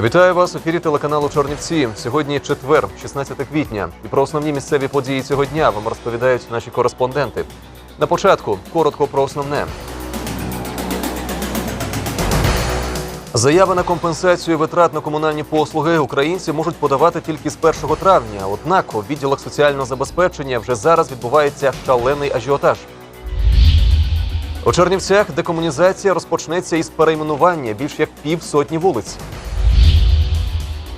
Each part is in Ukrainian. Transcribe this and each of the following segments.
Вітаю вас у ефірі телеканалу Чорнівці. Сьогодні четвер, 16 квітня. І про основні місцеві події цього дня вам розповідають наші кореспонденти. На початку коротко про основне. Заяви на компенсацію витрат на комунальні послуги українці можуть подавати тільки з 1 травня. Однак у відділах соціального забезпечення вже зараз відбувається шалений ажіотаж. У Чернівцях декомунізація розпочнеться із перейменування більш як півсотні вулиць.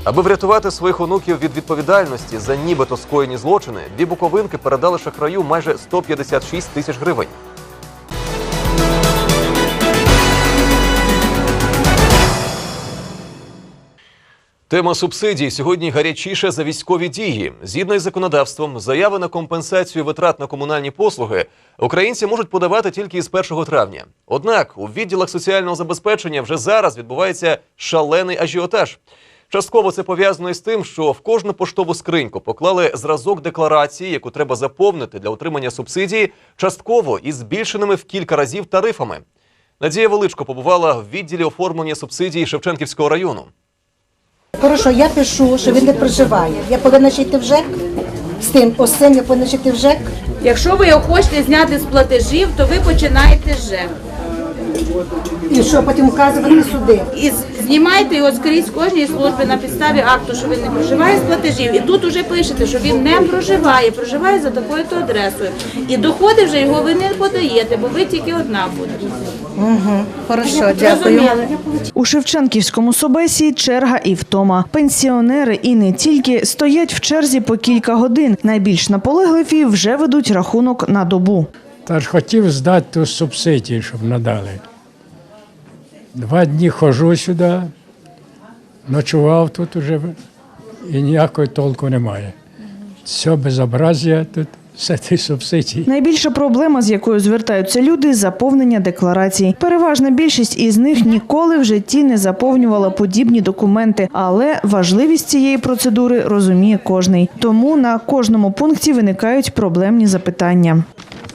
Аби врятувати своїх онуків від відповідальності за нібито скоєні злочини, дві буковинки передали шахраю майже 156 тисяч гривень. Тема субсидій сьогодні гарячіша за військові дії. Згідно із законодавством, заяви на компенсацію витрат на комунальні послуги українці можуть подавати тільки із 1 травня. Однак у відділах соціального забезпечення вже зараз відбувається шалений ажіотаж. Частково це пов'язано із тим, що в кожну поштову скриньку поклали зразок декларації, яку треба заповнити для отримання субсидії, частково із збільшеними в кілька разів тарифами. Надія Величко побувала в відділі оформлення субсидій Шевченківського району. Хорошо, я пишу, що він не проживає. Я повинна ще йти в ЖЕК з тим, ось цим я повинна ще йти в ЖЕК. Якщо ви його хочете зняти з платежів, то ви починаєте з ЖЕК. І що потім вказувати сюди. І з- знімаєте його скрізь з кожної служби на підставі акту, що він не проживає з платежів. І тут уже пишете, що він не проживає, проживає за такою-то адресою. І доходи вже його ви не подаєте, бо ви тільки одна будете. Хорошо, дякую. У Шевченківському собесі черга і втома. Пенсіонери і не тільки стоять в черзі по кілька годин. Найбільш наполегливі вже ведуть рахунок на добу. Та ж хотів здати ту субсидію, щоб надали. Два дні ходжу сюди, ночував тут уже і ніякої толку немає. Все безобразія тут, все ті субсидії. Найбільша проблема, з якою звертаються люди, заповнення декларацій. Переважна більшість із них ніколи в житті не заповнювала подібні документи, але важливість цієї процедури розуміє кожний. Тому на кожному пункті виникають проблемні запитання.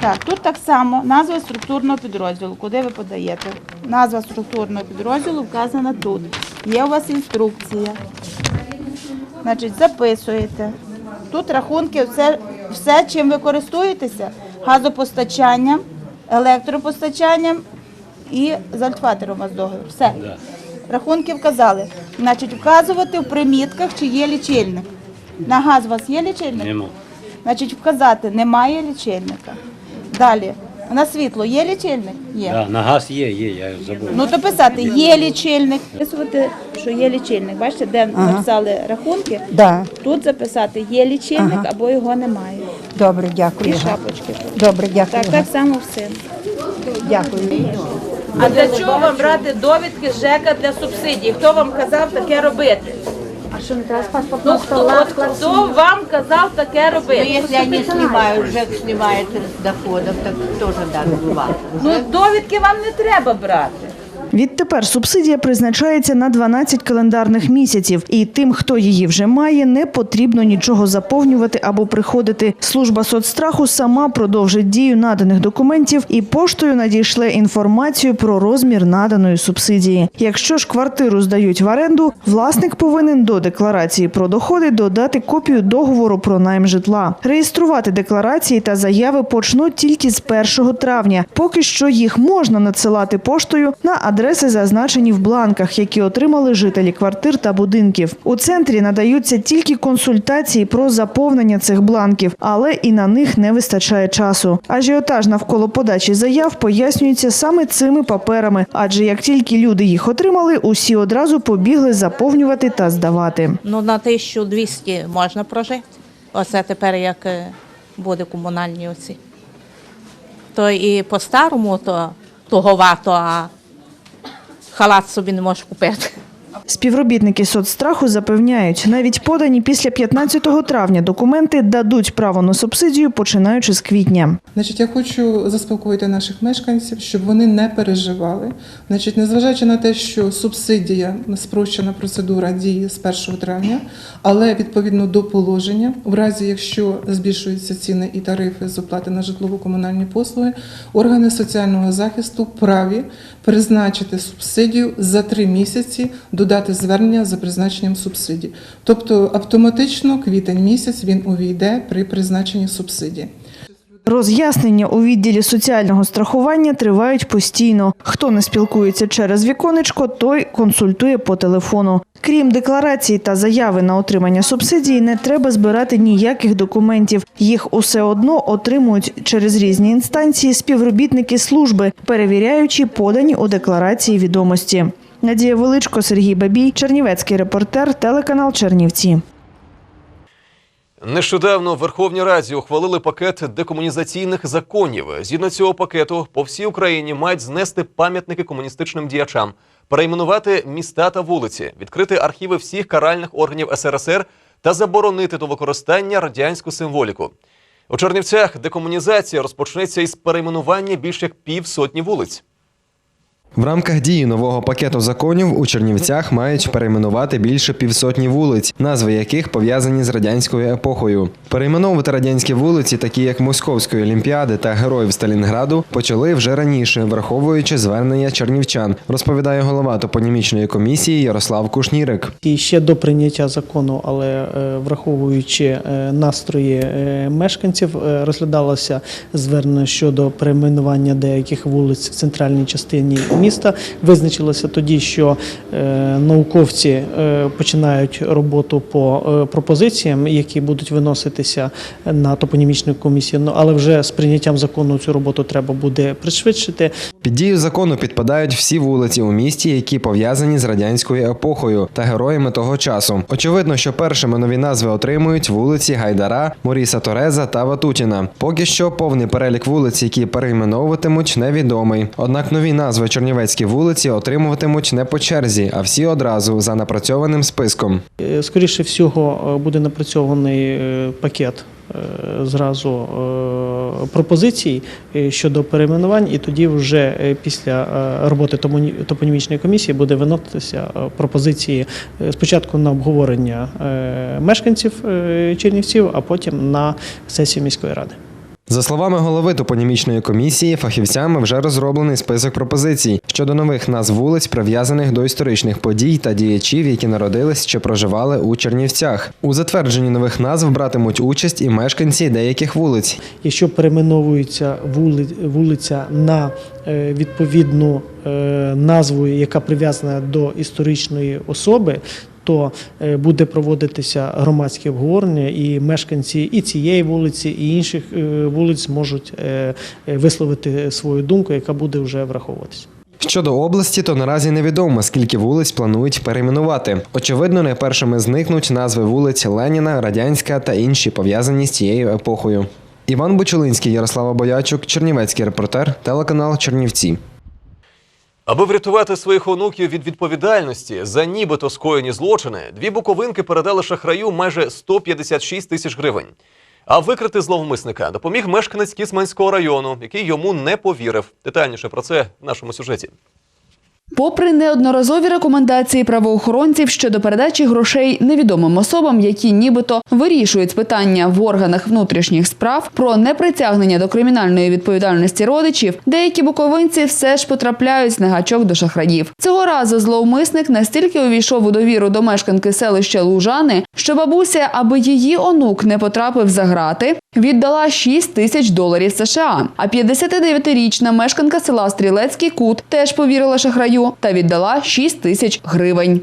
Так, тут так само назва структурного підрозділу, куди ви подаєте. Назва структурного підрозділу вказана тут. Є у вас інструкція. Значить, записуєте. Тут рахунки, все, все чим ви користуєтеся, газопостачанням, електропостачанням і з альтфатером у вас договір. Все. Рахунки вказали. Значить, вказувати в примітках, чи є лічильник. На газ у вас є лічильник? Нема. Значить, вказати немає лічильника. Далі. На світло є лічильник? Є. Да, на газ є, є, я забув. Ну то писати є лічильник. Записувати, що є лічильник. Бачите, де написали рахунки. Да. Тут записати є лічильник або його немає. Добре, І дякую. шапочки. тут. Добре, дякую. Так, так само все. Дякую. А для чого вам брати довідки з ЖЕКа для субсидій? Хто вам казав таке робити? А що не треба паспорт ну, хто, от, хто вам казав таке робити? Ну, если они снимают, ЖЭК снимает с доходов, так тоже надо бывает. Ну, довідки вам не треба брати. Відтепер субсидія призначається на 12 календарних місяців, і тим, хто її вже має, не потрібно нічого заповнювати або приходити. Служба соцстраху сама продовжить дію наданих документів і поштою надійшле інформацію про розмір наданої субсидії. Якщо ж квартиру здають в оренду, власник повинен до декларації про доходи додати копію договору про найм житла. Реєструвати декларації та заяви почнуть тільки з 1 травня. Поки що їх можна надсилати поштою на адреси, зазначені в бланках, які отримали жителі квартир та будинків. У центрі надаються тільки консультації про заповнення цих бланків, але і на них не вистачає часу. Ажіотаж навколо подачі заяв пояснюється саме цими паперами, адже як тільки люди їх отримали, усі одразу побігли заповнювати та здавати. Ну, на 1200 можна прожити. Оце тепер як е, буде комунальні оці. То і по-старому то туговато, а халат собі не можеш купити. Співробітники соцстраху запевняють, навіть подані після 15 травня документи дадуть право на субсидію, починаючи з квітня. Значить, я хочу заспокоїти наших мешканців, щоб вони не переживали. Значить, незважаючи на те, що субсидія спрощена процедура діє з 1 травня, але відповідно до положення, в разі якщо збільшуються ціни і тарифи з оплати на житлово-комунальні послуги, органи соціального захисту праві призначити субсидію за три місяці до додати звернення за призначенням субсидій. Тобто автоматично квітень місяць він увійде при призначенні субсидії. Роз'яснення у відділі соціального страхування тривають постійно. Хто не спілкується через віконечко, той консультує по телефону. Крім декларації та заяви на отримання субсидії, не треба збирати ніяких документів. Їх усе одно отримують через різні інстанції співробітники служби, перевіряючи подані у декларації відомості. Надія Величко, Сергій Бабій, Чернівецький репортер, телеканал Чернівці. Нещодавно в Верховній Раді ухвалили пакет декомунізаційних законів. Згідно цього пакету, по всій Україні мають знести пам'ятники комуністичним діячам, перейменувати міста та вулиці, відкрити архіви всіх каральних органів СРСР та заборонити до використання радянську символіку. У Чернівцях декомунізація розпочнеться із перейменування більш як півсотні вулиць. В рамках дії нового пакету законів у Чернівцях мають перейменувати більше півсотні вулиць, назви яких пов'язані з радянською епохою. Перейменовувати радянські вулиці, такі як Московської олімпіади та Героїв Сталінграду, почали вже раніше, враховуючи звернення чернівчан, розповідає голова топонімічної комісії Ярослав Кушнірик. І ще до прийняття закону, але е, враховуючи е, настрої е, мешканців, розглядалося звернення щодо перейменування деяких вулиць в центральній частині міста. Визначилося тоді, що е, науковці е, починають роботу по е, пропозиціям, які будуть виноситися на топонімічну комісію. Ну але вже з прийняттям закону цю роботу треба буде пришвидшити. Під дію закону підпадають всі вулиці у місті, які пов'язані з радянською епохою та героями того часу. Очевидно, що першими нові назви отримують вулиці Гайдара, Моріса Тореза та Ватутіна. Поки що повний перелік вулиць, які перейменовуватимуть, невідомий. Однак нові назви Чернівецькі вулиці отримуватимуть не по черзі, а всі одразу за напрацьованим списком. Е, Скоріше всього, е, буде напрацьований е, пакет зразу е, пропозицій е, щодо перейменувань, і тоді вже е, після е, роботи топонімічної комісії буде виноситися е, пропозиції е, спочатку на обговорення е, мешканців е, Чернівців, а потім на сесію міської ради. За словами голови топонімічної комісії, фахівцями вже розроблений список пропозицій щодо нових назв вулиць, прив'язаних до історичних подій та діячів, які народились чи проживали у Чернівцях. У затвердженні нових назв братимуть участь і мешканці деяких вулиць. Якщо перейменовується вули- вулиця на е, відповідну е, назву, яка прив'язана до історичної особи, то е, буде проводитися громадське обговорення, і мешканці і цієї вулиці, і інших е, вулиць можуть е, висловити свою думку, яка буде вже враховуватися. Щодо області, то наразі невідомо, скільки вулиць планують перейменувати. Очевидно, найпершими зникнуть назви вулиць Леніна, Радянська та інші пов'язані з цією епохою. Іван Бучулинський, Ярослава Боячук, Чернівецький репортер, телеканал Чернівці. Аби врятувати своїх онуків від відповідальності за нібито скоєні злочини, дві буковинки передали шахраю майже 156 тисяч гривень. А викрити зловмисника допоміг мешканець Кісманського району, який йому не повірив. Детальніше про це в нашому сюжеті. Попри неодноразові рекомендації правоохоронців щодо передачі грошей невідомим особам, які нібито вирішують питання в органах внутрішніх справ про непритягнення до кримінальної відповідальності родичів, деякі буковинці все ж потрапляють на гачок до шахраїв. Цього разу зловмисник настільки увійшов у довіру до мешканки селища Лужани, що бабуся, аби її онук не потрапив за грати, віддала 6 тисяч доларів США. А 59-річна мешканка села Стрілецький Кут теж повірила шахраю та віддала 6 тисяч гривень.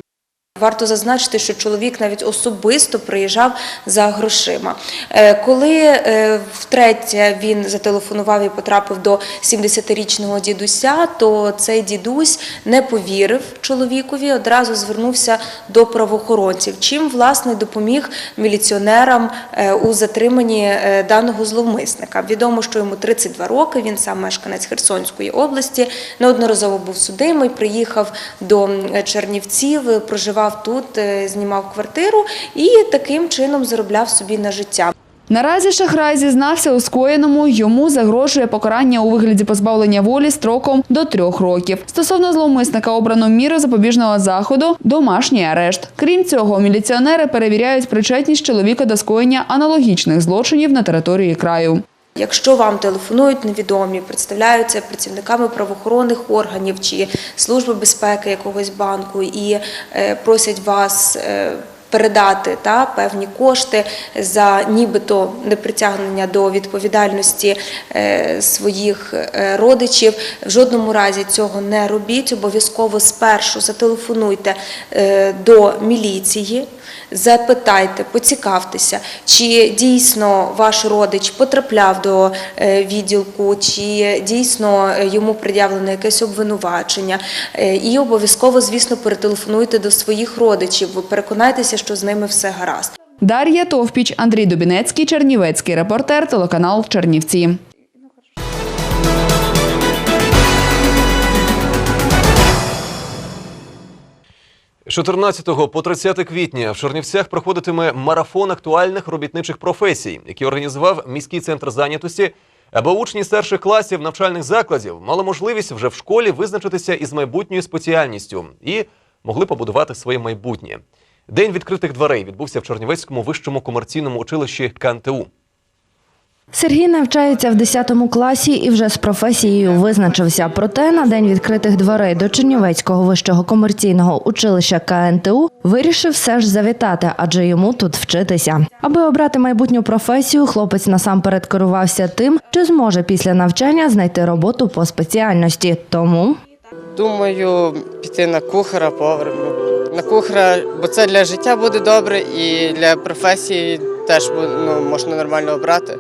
Варто зазначити, що чоловік навіть особисто приїжджав за грошима. Е, Коли е, втретє він зателефонував і потрапив до 70-річного дідуся, то цей дідусь не повірив чоловікові, одразу звернувся до правоохоронців, чим власне допоміг міліціонерам е, у затриманні даного зловмисника. Відомо, що йому 32 роки. Він сам мешканець Херсонської області, неодноразово був судимий, приїхав до Чернівців, е, проживав тут, е, знімав квартиру і таким чином заробляв собі на життя. Наразі шахрай зізнався у скоєному, йому загрожує покарання у вигляді позбавлення волі строком до трьох років. Стосовно зловмисника обрано міру запобіжного заходу – домашній арешт. Крім цього, міліціонери перевіряють причетність чоловіка до скоєння аналогічних злочинів на території краю. Якщо вам телефонують невідомі, представляються працівниками правоохоронних органів чи служби безпеки якогось банку і е, просять вас. е, Передати та певні кошти за нібито непритягнення до відповідальності е, своїх родичів. В жодному разі цього не робіть. Обов'язково спершу зателефонуйте до міліції, запитайте, поцікавтеся, чи дійсно ваш родич потрапляв до е, відділку, чи дійсно е, йому пред'явлено якесь обвинувачення. Е, І обов'язково, звісно, перетелефонуйте до своїх родичів. Переконайтеся, що з ними все гаразд. Дар'я Товпіч, Андрій Дубінецький, Чернівецький репортер, телеканал Чернівці. 14 по 30 квітня в Чернівцях проходитиме марафон актуальних робітничих професій, який організував міський центр зайнятості, аби учні старших класів навчальних закладів мали можливість вже в школі визначитися із майбутньою спеціальністю і могли побудувати своє майбутнє. День відкритих дверей відбувся в Чернівецькому вищому комерційному училищі КНТУ. Сергій навчається в 10 класі і вже з професією визначився. Проте на день відкритих дверей до Чернівецького вищого комерційного училища КНТУ вирішив все ж завітати, адже йому тут вчитися. Аби обрати майбутню професію, хлопець насамперед керувався тим, чи зможе після навчання знайти роботу по спеціальності. Тому Думаю, піти на кухара, повара. На кухара, бо це для життя буде добре і для професії теж ну, можна нормально обрати.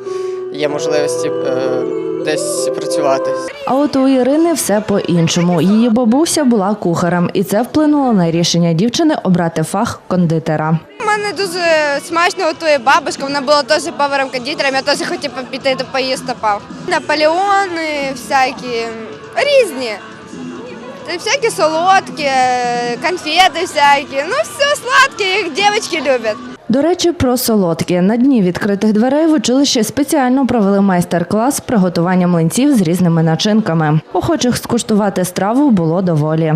Є можливості е, десь працювати. А от у Ірини все по-іншому. Її бабуся була кухарем, і це вплинуло на рішення дівчини обрати фах кондитера. У мене дуже смачно готує бабушка, вона була теж поваром кондитером, я теж хотів піти до поїсти пав. Наполеони всякі, різні. Всякі солодкі, конфети всякі, ну все сладке, як дівчатки люблять. До речі, про солодкі. На дні відкритих дверей в училищі спеціально провели майстер-клас з приготування млинців з різними начинками. Охочих скуштувати страву було доволі.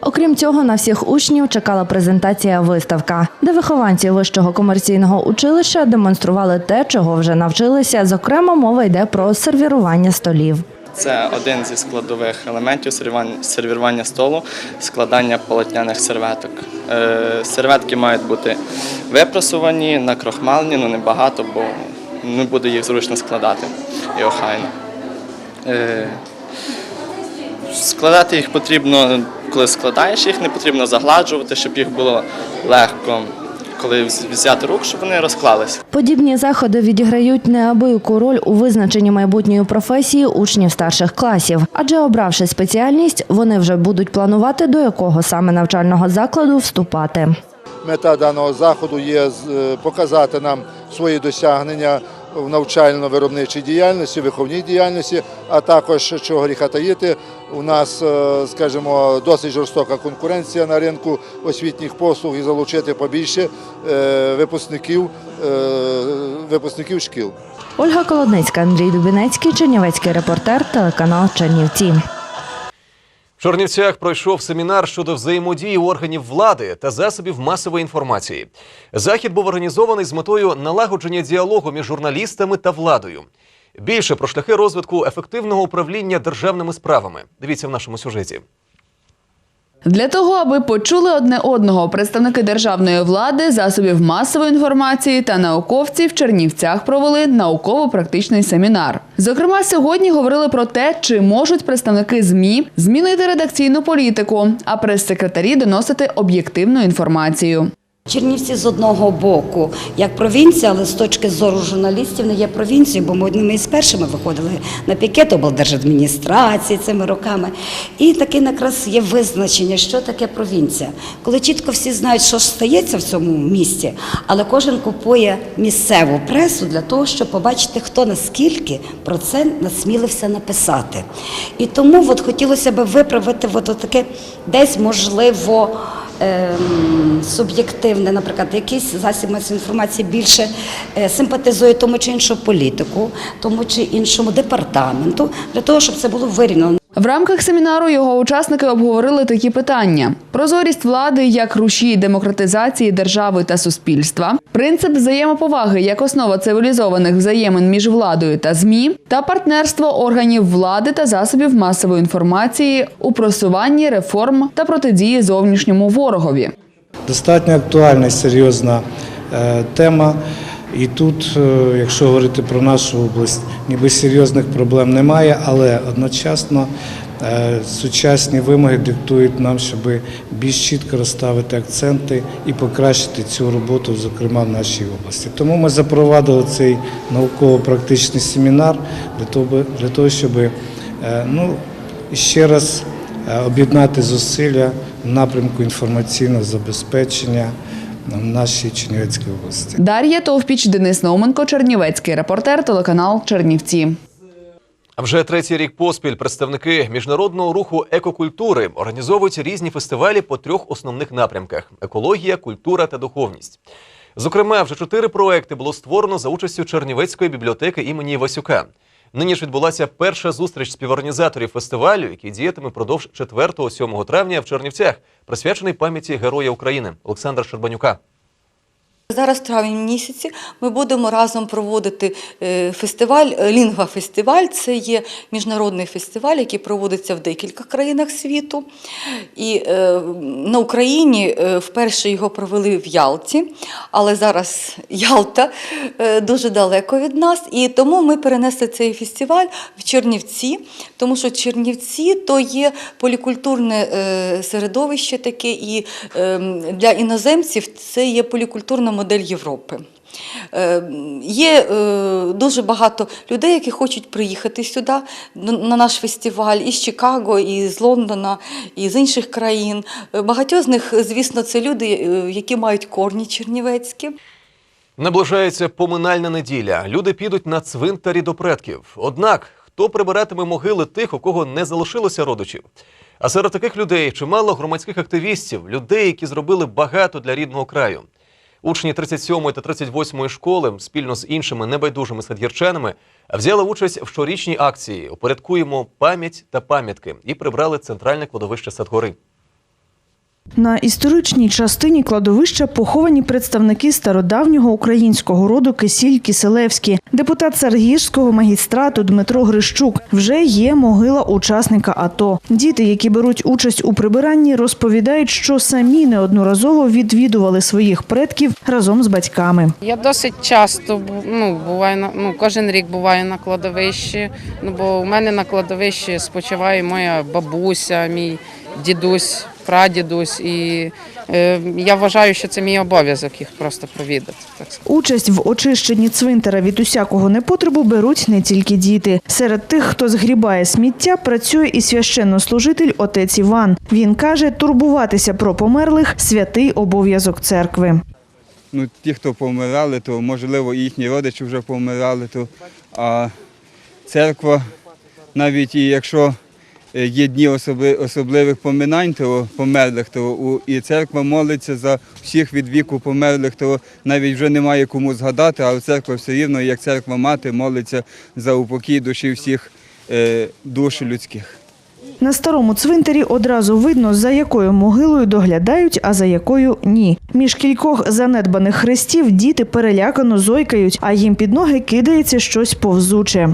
Окрім цього, на всіх учнів чекала презентація виставка, де вихованці вищого комерційного училища демонстрували те, чого вже навчилися. Зокрема, мова йде про сервірування столів. Це один зі складових елементів сервірування- столу, складання полотняних серветок. Е, Серветки мають бути випрасувані, накрохмалені, ну не багато, бо не буде їх зручно складати і охайно. Е, Складати їх потрібно, коли складаєш їх, не потрібно загладжувати, щоб їх було легко, коли взяти рук, щоб вони розклалися. Подібні заходи відіграють неабияку роль у визначенні майбутньої професії учнів старших класів, адже обравши спеціальність, вони вже будуть планувати до якого саме навчального закладу вступати. Мета даного заходу є е, показати нам свої досягнення в навчально-виробничій діяльності, виховній діяльності, а також, чого гріха таїти, у нас, е, скажімо, досить жорстока конкуренція на ринку освітніх послуг і залучити побільше е, випускників, е, випускників шкіл. Ольга Колодницька, Андрій Дубінецький, Чернівецький репортер, телеканал Чернівці. В Чернівцях пройшов семінар щодо взаємодії органів влади та засобів масової інформації. Захід був організований з метою налагодження діалогу між журналістами та владою. Більше про шляхи розвитку ефективного управління державними справами. Дивіться в нашому сюжеті. Для того, аби почули одне одного представники державної влади, засобів масової інформації та науковці в Чернівцях провели науково-практичний семінар. Зокрема, сьогодні говорили про те, чи можуть представники ЗМІ змінити редакційну політику, а прес-секретарі доносити об'єктивну інформацію. Чернівці з одного боку, як провінція, але з точки зору журналістів не є провінцією, бо ми одними із першими виходили на пікет облдержадміністрації цими роками. І таке якраз є визначення, що таке провінція. Коли чітко всі знають, що ж стається в цьому місті, але кожен купує місцеву пресу для того, щоб побачити, хто наскільки про це насмілився написати. І тому от хотілося б виправити от таке десь можливо суб'єктивне, наприклад, якийсь засіб інформації більше е, симпатизує тому чи іншому політику, тому чи іншому департаменту, для того, щоб це було вирівняно. В рамках семінару його учасники обговорили такі питання: прозорість влади як рушій демократизації держави та суспільства, принцип взаємоповаги як основа цивілізованих взаємин між владою та змі, та партнерство органів влади та засобів масової інформації у просуванні реформ та протидії зовнішньому ворогові. Достатньо актуальна серйозна е, тема. І тут, е, якщо говорити про нашу область, ніби серйозних проблем немає, але одночасно е, сучасні вимоги диктують нам, щоб більш чітко розставити акценти і покращити цю роботу, зокрема в нашій області. Тому ми запровадили цей науково-практичний семінар для того, для того щоб е, ну, ще раз об'єднати зусилля в напрямку інформаційного забезпечення в нашій Чернівецькій області. Дар'я Товпіч, Денис Науменко, Чернівецький репортер, телеканал Чернівці. А вже третій рік поспіль представники міжнародного руху екокультури організовують різні фестивалі по трьох основних напрямках: екологія, культура та духовність. Зокрема, вже чотири проекти було створено за участю Чернівецької бібліотеки імені Васюка. Нині ж відбулася перша зустріч співорганізаторів фестивалю, який діятиме продовж 4-7 травня в Чернівцях, присвячений пам'яті Героя України Олександра Щербанюка. Зараз в травні місяці ми будемо разом проводити е, фестиваль Лінгва фестиваль. Це є міжнародний фестиваль, який проводиться в декількох країнах світу. І е, на Україні е, вперше його провели в Ялті, але зараз Ялта е, дуже далеко від нас. І тому ми перенесли цей фестиваль в Чернівці, тому що Чернівці то є полікультурне е, середовище таке, і е, для іноземців це є полікультурна модель Європи. Е, Є е, дуже багато людей, які хочуть приїхати сюди на на наш фестиваль із Чикаго, і з Лондона, і з інших країн. Е, Багатьох з них, звісно, це люди, які мають корні чернівецькі. Наближається поминальна неділя. Люди підуть на цвинтарі до предків. Однак, хто прибиратиме могили тих, у кого не залишилося родичів? А серед таких людей чимало громадських активістів, людей, які зробили багато для рідного краю. Учні 37 та 38 школи спільно з іншими небайдужими садгірчанами взяли участь в щорічній акції Упорядкуємо пам'ять та пам'ятки і прибрали центральне кладовище Садгори. На історичній частині кладовища поховані представники стародавнього українського роду Кисіль Киселевські. Депутат Саргірського магістрату Дмитро Грищук вже є могила учасника АТО. Діти, які беруть участь у прибиранні, розповідають, що самі неодноразово відвідували своїх предків разом з батьками. Я досить часто ну, буваю на ну, кожен рік буваю на кладовищі. Ну бо у мене на кладовищі спочиває моя бабуся, мій дідусь, прадідусь, і е, я вважаю, що це мій обов'язок їх просто провідати. Так. Участь в очищенні цвинтара від усякого непотребу беруть не тільки діти. Серед тих, хто згрібає сміття, працює і священнослужитель отець Іван. Він каже, турбуватися про померлих святий обов'язок церкви. ну, ті, хто помирали, то можливо і їхні родичі вже помирали, то а церква, навіть і якщо є дні особли- особливих поминань, то померлих, то у- і церква молиться за всіх від віку померлих, то навіть вже немає кому згадати, але церква все рівно, як церква мати, молиться за упокій душі всіх е, душ людських. На старому цвинтарі одразу видно, за якою могилою доглядають, а за якою ні. Між кількох занедбаних хрестів діти перелякано зойкають, а їм під ноги кидається щось повзуче.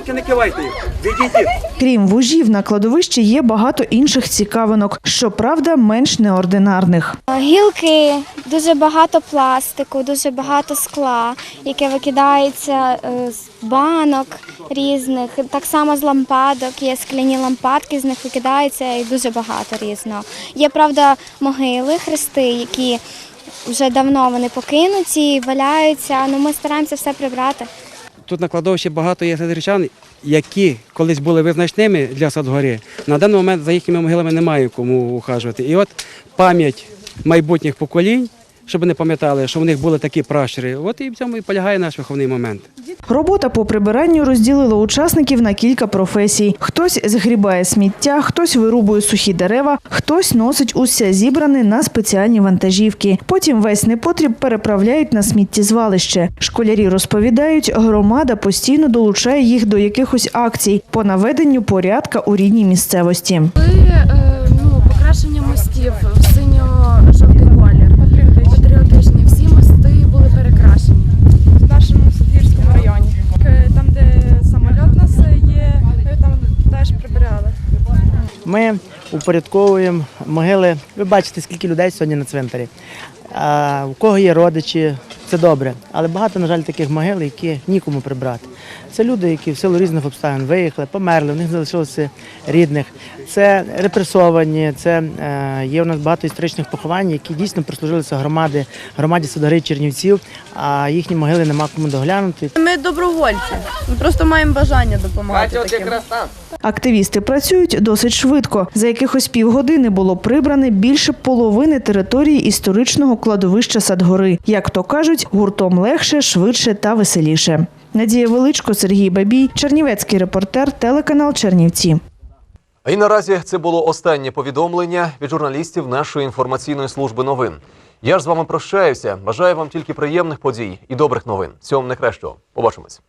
Руки не кивайте, відійдіть. Крім вужів, на кладовищі є багато інших цікавинок, щоправда, менш неординарних. Гілки, дуже багато пластику, дуже багато скла, яке викидається е, з банок різних. Так само з лампадок, є скляні лампадки, з них викидається і дуже багато різного. Є, правда, могили, хрести, які вже давно вони покинуті, валяються, але ми стараємося все прибрати. Тут на кладовищі багато є садричан, які колись були визначними для Садгори. На даний момент за їхніми могилами немає кому ухажувати. І от пам'ять майбутніх поколінь, щоб вони пам'ятали, що в них були такі пращури. От і в цьому і полягає наш виховний момент. Робота по прибиранню розділила учасників на кілька професій. Хтось згрібає сміття, хтось вирубує сухі дерева, хтось носить усе зібране на спеціальні вантажівки. Потім весь непотріб переправляють на сміттєзвалище. Школярі розповідають, громада постійно долучає їх до якихось акцій по наведенню порядка у рідній місцевості. ну, Ми упорядковуємо могили. Ви бачите, скільки людей сьогодні на цвинтарі. У кого є родичі, це добре. Але багато, на жаль, таких могил, які нікому прибрати. Це люди, які в силу різних обставин виїхали, померли, в них залишилося рідних. Це репресовані, це е, є у нас багато історичних поховань, які дійсно прислужилися громади, громаді Судари Чернівців, а їхні могили нема кому доглянути. Ми добровольці. Ми просто маємо бажання допомагати таким. Активісти працюють досить швидко. За якихось півгодини було прибране більше половини території історичного кладовища Садгори. Як то кажуть, гуртом легше, швидше та веселіше. Надія Величко, Сергій Бабій, Чернівецький репортер, телеканал Чернівці. І наразі це було останнє повідомлення від журналістів нашої інформаційної служби новин. Я ж з вами прощаюся. Бажаю вам тільки приємних подій і добрих новин. Всього вам найкращого. Побачимось.